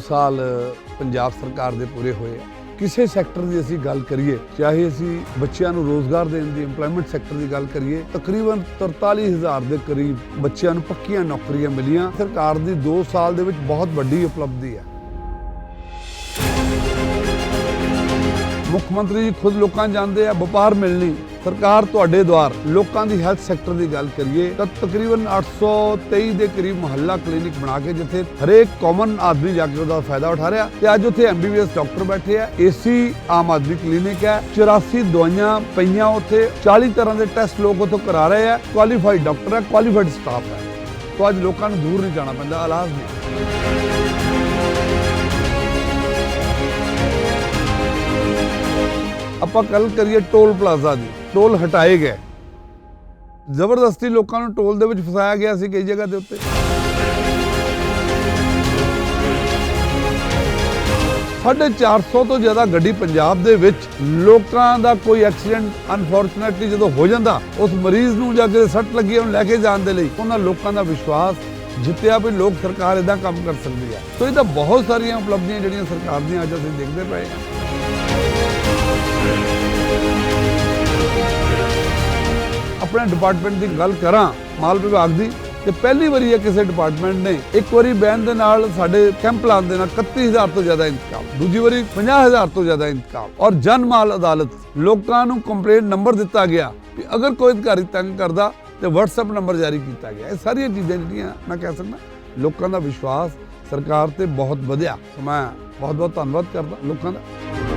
ਸਾਲ ਪੰਜਾਬ ਸਰਕਾਰ ਦੇ ਪੂਰੇ ਹੋਏ ਆ। ਕਿਸੇ ਸੈਕਟਰ ਦੀ ਅਸੀਂ ਗੱਲ ਕਰੀਏ, ਚਾਹੇ ਅਸੀਂ ਬੱਚਿਆਂ ਨੂੰ ਰੋਜ਼ਗਾਰ ਦੇਣ ਦੀ ਏਮਪਲੋਇਮੈਂਟ ਸੈਕਟਰ ਦੀ ਗੱਲ ਕਰੀਏ, ਤਕਰੀਬਨ 43000 ਦੇ ਕਰੀਬ ਬੱਚਿਆਂ ਨੂੰ ਪੱਕੀਆਂ ਨੌਕਰੀਆਂ ਮਿਲੀਆਂ। ਸਰਕਾਰ ਦੀ 2 ਸਾਲ ਦੇ ਵਿੱਚ ਬਹੁਤ ਵੱਡੀ ਉਪਲਬਧੀ ਹੈ ਮੁੱਖ ਮੰਤਰੀ ਜੀ ਖੁਦ ਲੋਕਾਂ ਜਾਂਦੇ ਆ, ਵਪਾਰ ਮਿਲਣੀ। ਸਰਕਾਰ ਤੁਹਾਡੇ ਦੁਆਰ। ਲੋਕਾਂ ਦੀ ਹੈਲਥ ਸੈਕਟਰ ਦੀ ਗੱਲ ਕਰੀਏ, ਤਾਂ ਤਕਰੀਬਨ 823 ਦੇ ਕਰੀਬ ਮੁਹੱਲਾ ਕਲੀਨਿਕ ਬਣਾ ਕੇ ਜਿੱਥੇ ਹਰੇਕ ਕਾਮਨ ਆਦਮੀ ਜਾ ਕੇ ਉਹਦਾ ਫਾਇਦਾ ਉਠਾ ਰਿਹਾ। ਤੇ ਅੱਜ ਉੱਥੇ ਐਮਬੀਬੀਐਸ ਡਾਕਟਰ ਬੈਠੇ ਆ ਏਸੀ ਆਮ ਆਦਮੀ ਕਲੀਨਿਕ ਹੈ। 84 ਦਵਾਈਆਂ ਪਈਆਂ ਉੱਥੇ। 40 ਤਰ੍ਹਾਂ ਦੇ ਟੈਸਟ ਲੋਕ ਉੱਥੋਂ ਕਰਾ ਰਹੇ ਆ। ਕੁਆਲੀਫਾਈਡ ਡਾਕਟਰ ਹੈ ਕੁਆਲੀਫਾਈਡ ਸਟਾਫ ਹੈ। ਤੋਂ ਅੱਜ ਲੋਕਾਂ ਨੂੰ ਦੂਰ ਨਹੀਂ ਜਾਣਾ ਪੈਂਦਾ, ਇਲਾਜ ਨਹੀਂ। ਆਪਾਂ ਕੱਲ ਕਰੀਏ ਟੋਲ ਪਲਾਜ਼ਾ ਦੀ, ਟੋਲ ਹਟਾਏ ਗਏ। ਜ਼ਬਰਦਸਤੀ ਲੋਕਾਂ ਨੂੰ ਟੋਲ ਦੇ ਵਿੱਚ ਫਸਾਇਆ ਗਿਆ ਸੀ ਕਈ ਜਗ੍ਹਾ ਦੇ ਉੱਤੇ। ਸਾਢੇ 400 ਤੋਂ ਜ਼ਿਆਦਾ ਗੱਡੀ ਪੰਜਾਬ ਦੇ ਵਿੱਚ ਲੋਕਾਂ ਦਾ ਕੋਈ ਐਕਸੀਡੈਂਟ ਅਨਫੋਰਚੂਨੇਟਲੀ ਜਦੋਂ ਹੋ ਜਾਂਦਾ, ਉਸ ਮਰੀਜ਼ ਨੂੰ ਜਾਂ ਕੇ ਸੱਟ ਲੱਗੀ ਉਹਨੂੰ ਲੈ ਕੇ ਜਾਣ ਦੇ ਲਈ, ਉਹਨਾਂ ਲੋਕਾਂ ਦਾ ਵਿਸ਼ਵਾਸ ਜਿੱਤਿਆ ਵੀ ਲੋਕ ਸਰਕਾਰ ਇਦਾਂ ਕੰਮ ਕਰ ਸਕਦੀ ਹੈ। ਸੋ ਇਹ ਤਾਂ ਬਹੁਤ ਸਾਰੀਆਂ ਉਪਲਬਧੀਆਂ ਜਿਹੜੀਆਂ ਸਰਕਾਰ ਦੀਆਂ ਅੱਜ ਅਸੀਂ ਦੇਖਦੇ ਪਏ ਹਾਂ। ਆਪਣੇ ਡਿਪਾਰਟਮੈਂਟ ਦੀ ਗੱਲ ਕਰਾਂ, ਮਾਲ ਵਿਭਾਗ ਦੀ, ਤੇ ਪਹਿਲੀ ਵਾਰੀ ਹੈ ਕਿਸੇ ਡਿਪਾਰਟਮੈਂਟ ਨੇ ਇੱਕ ਵਾਰੀ ਬੈਨ ਦੇ ਨਾਲ ਸਾਡੇ ਕੈਂਪ ਲਾਉਣ ਦੇ ਨਾਲ 31000 ਤੋਂ ਜ਼ਿਆਦਾ ਇੰਤਕਾਮ ਦੂਜੀ ਵਾਰੀ 50000 ਤੋਂ ਜ਼ਿਆਦਾ ਇੰਤਕਾਮ ਔਰ ਜਨ ਮਾਲ ਅਦਾਲਤ ਲੋਕਾਂ ਨੂੰ ਕੰਪਲੇਂਟ ਨੰਬਰ ਦਿੱਤਾ ਗਿਆ ਕਿ ਅਗਰ ਕੋਈ ਅਧਿਕਾਰੀ ਤੰਗ ਕਰਦਾ ਤੇ WhatsApp ਨੰਬਰ ਜਾਰੀ ਕੀਤਾ ਗਿਆ। ਇਹ ਸਾਰੀਆਂ ਚੀਜ਼ਾਂ ਜਿਹੜੀਆਂ ਮੈਂ ਕਹਿ ਸਕਦਾ, ਲੋਕਾਂ ਦਾ ਵਿਸ਼ਵਾਸ ਸਰਕਾਰ ਤੇ ਬਹੁਤ ਵਧਿਆ। ਮੈਂ ਬਹੁਤ ਬਹੁਤ ਧੰਨਵਾਦ ਕਰਦਾ ਲੋਕਾਂ ਦਾ।